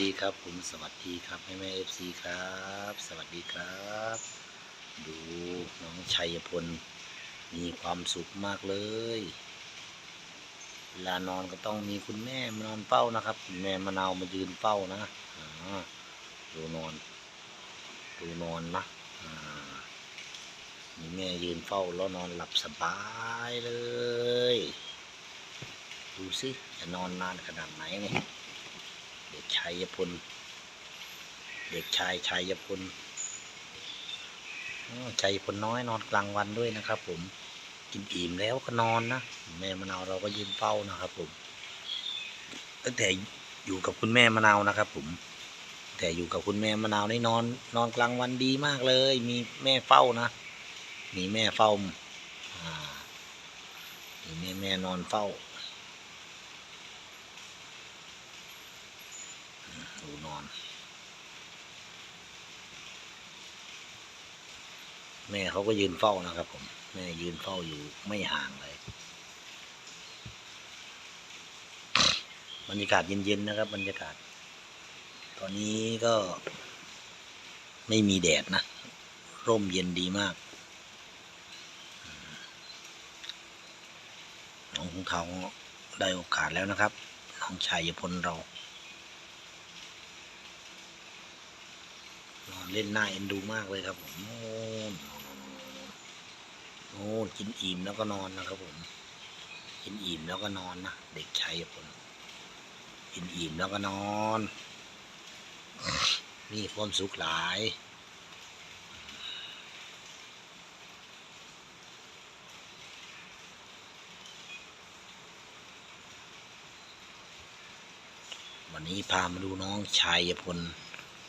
ดีครับผมสวัสดีครับแม่แม่เอฟซีครับ สวัสดีครับ ดูน้องชัยพล มีความสุขมากเลยเวลานอนก็ต้องมีคุณแม่มานอนเฝ้านะครับคุณแม่มะนาวมายืนเฝ้านะดูนอนดูนอนนะอ่ามีแม่ยืนเฝ้าแล้วนอนหลับสบายเลย ดูสิจะนอนนานขนาดไหนเนี่ย เด็กชายพล เด็กชายชายพลชัยพลน้อยนอนกลางวันด้วยนะครับ ผม กินอิ่มแล้วก็นอนนะแม่มะนาวเราก็ยืนเฝ้านะครับ ผม ตั้งแต่อยู่กับคุณแม่มะนาวนะครับ ผม แต่อยู่กับคุณแม่มะนาวนี่นอน นอนกลางวันดีมากเลย มีแม่เฝ้านะมีแม่เฝ้าอ่ามีแม่แม่นอนเฝ้า ดูนอน แม่เขาก็ยืนเฝ้านะครับผม แม่ยืนเฝ้าอยู่ไม่ห่างเลยบรรยากาศเย็นๆนะครับ บรรยากาศ ตอนนี้ก็ไม่มีแดดนะ ร่มเย็นดีมากน้องของเขาได้โอกาสแล้วนะครับ น้องชายยพลเรานอนเล่นหน้าเอ็นดูมากเลยครับผม โน่นโน่นกินอิ่มแล้วก็นอนนะครับผม กินอิ่มแล้วก็นอนนะเด็กชายผมกินอิ่มแล้วก็นอน มีความสุขหลายวันนี้พามาดูน้องชายพล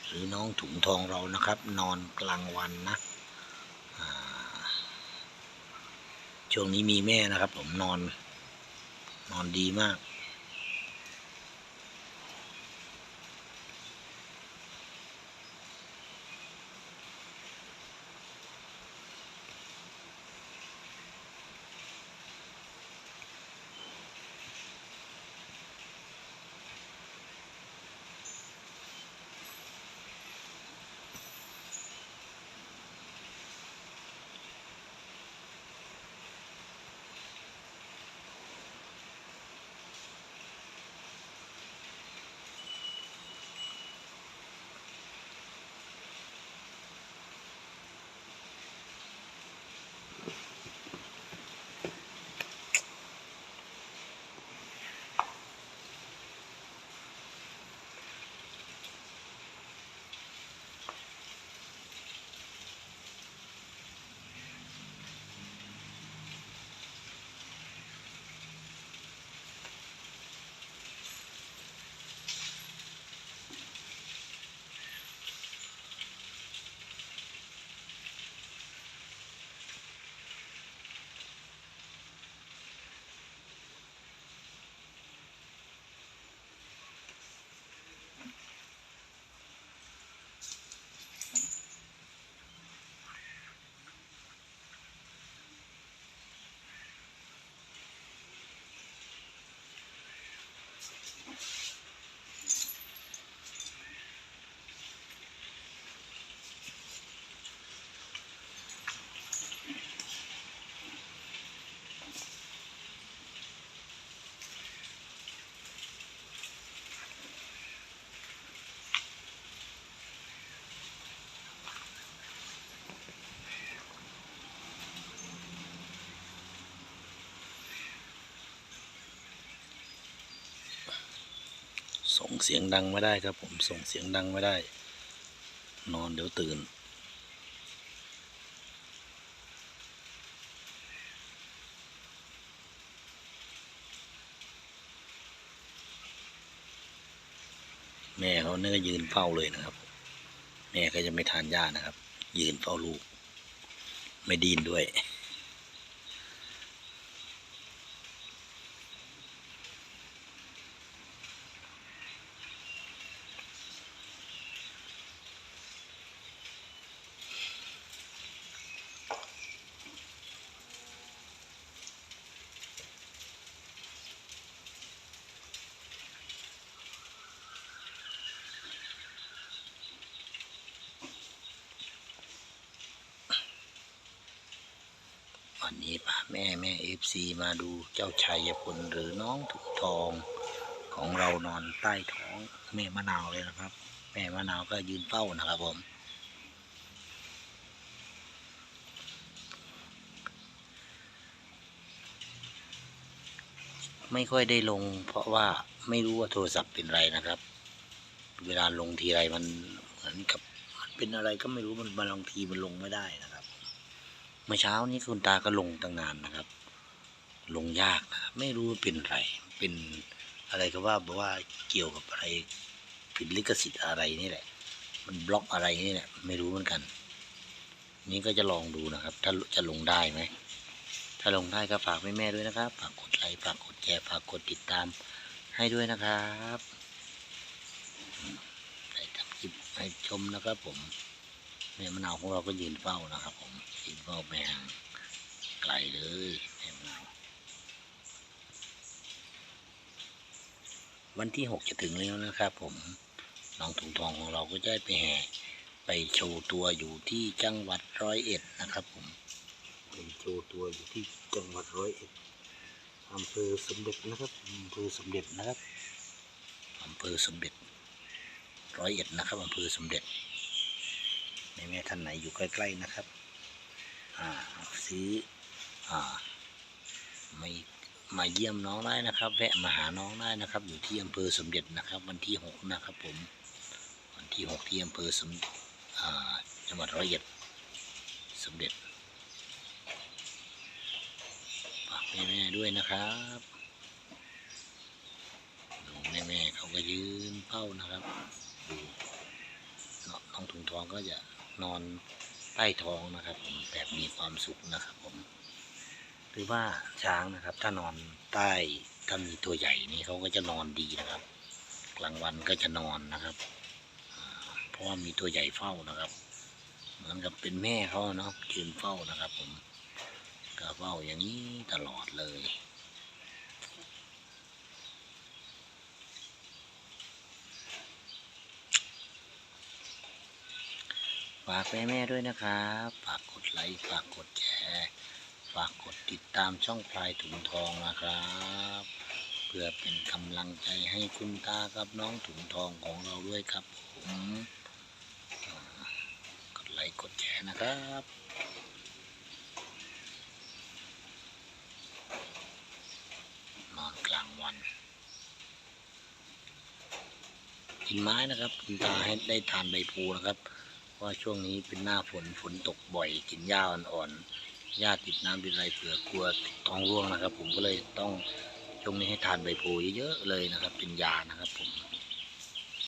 หรือน้องถุงทองเรานะครับ นอนกลางวันนะอ่า ช่วงนี้มีแม่นะครับ ผมนอน นอนดีมาก เสียงดังไม่ได้ครับ ผมส่งเสียงดังไม่ได้ นอนเดี๋ยวตื่น แม่เขาเนี่ยก็ยืนเฝ้าเลยนะครับ แม่ก็จะไม่ทานหญ้านะครับ ยืนเฝ้าลูก ไม่ดีนด้วย ม่แม่เอฟซีมาดูเจ้าชัยพลหรือน้องถุงทองของเรานอนใต้ท้องแม่มะนาวเลยนะครับ แม่มะนาวก็ยืนเฝ้านะครับผมไม่ค่อยได้ลง เพราะว่าไม่รู้ว่าโทรศัพท์เป็นไรนะครับ เวลาลงทีไรมันเหมือนกับมันเป็นอะไรก็ไม่รู้มันบางทีมันลงไม่ได้นะครับ มื่อเช้านี้คุณตาก็ลงตั้งนานนะครับ ลงยากนะไม่รู้เป็นอะไร เป็นอะไรก็ว่าบอกว่าเกี่ยวกับอะไรผิดลิขสิทธิ์อะไรนี่แหละ มันบล็อกอะไรนี่แหละ ไม่รู้เหมือนกัน นี่ก็จะลองดูนะครับ ถ้าจะลงได้ไหมถ้าลงได้ก็ฝากแม่แม่ๆด้วยนะครับฝากกดไลค์ฝากกดแชร์ฝากกดติดตามให้ด้วยนะครับได้ทำคลิปให้ชมนะครับผมแม่มะนาวของเราก็ยืนเฝ้านะครับผม ยืนเฝ้าแม่ห่างไกลเลยแม่มะนาววันที่หกจะถึงแล้วนะครับผมน้องถุงทองของเราก็จะได้ไปแห่ไปโชว์ตัวอยู่ที่จังหวัดร้อยเอ็ดนะครับผมไปโชว์ตัวอยู่ที่จังหวัดร้อยเอ็ดอำเภอสมเด็จนะครับอำเภอสมเด็จนะครับอำเภอสมเด็จร้อยเอ็ดนะครับอำเภอสมเด็จแม่แม่ท่านไหนอยู่ใกล้ ๆ นะครับอ่า ซื้ออ่าไม่มาเยี่ยมน้องได้นะครับ แวะมาหาน้องได้นะครับ อยู่ที่อำเภอสมเด็จนะครับ วันที่หกนะครับผม วันที่หกที่อำเภอสมจังหวัดร้อยเอ็ดสมเด็จฝากแม่ๆด้วยนะครับดูแม่ๆเขาก็ยืนเฝ้านะครับดูน้องน้องถุงทองก็จะนอน ใต้ท้องนะครับผมแบบมีความสุขนะครับผมหรือว่าช้างนะครับ ถ้านอนใต้ถ้ามีตัวใหญ่นี่เขาก็จะนอนดีนะครับ กลางวันก็จะนอนนะครับเพราะว่ามีตัวใหญ่เฝ้านะครับ เหมือนกับเป็นแม่เขาเนาะยืนเฝ้านะครับ ผมก็เฝ้าอย่างนี้ตลอดเลย ฝากแม่แม่ด้วยนะครับ ฝากกดไลค์ ฝากกดแชร์ ฝากกดติดตามช่องพลายถุงทองนะครับ เพื่อเป็นกำลังใจให้คุณตากับน้องถุงทองของเราด้วยครับผมกดไลค์ กดแชร์นะครับนอนกลางวันกินไม้นะครับ คุณตาให้ได้ทานใบพลูนะครับ ว่าช่วงนี้เป็นหน้าฝนฝนตกบ่อยกินหญ้าอ่อนๆหญ้าติดน้ำติดอะไรเผื่อกลัวท้องร่วงนะครับ ผมก็เลยต้องช่วงนี้ให้ทานใบโพเยอะๆเลยนะครับ เป็นยานะครับผม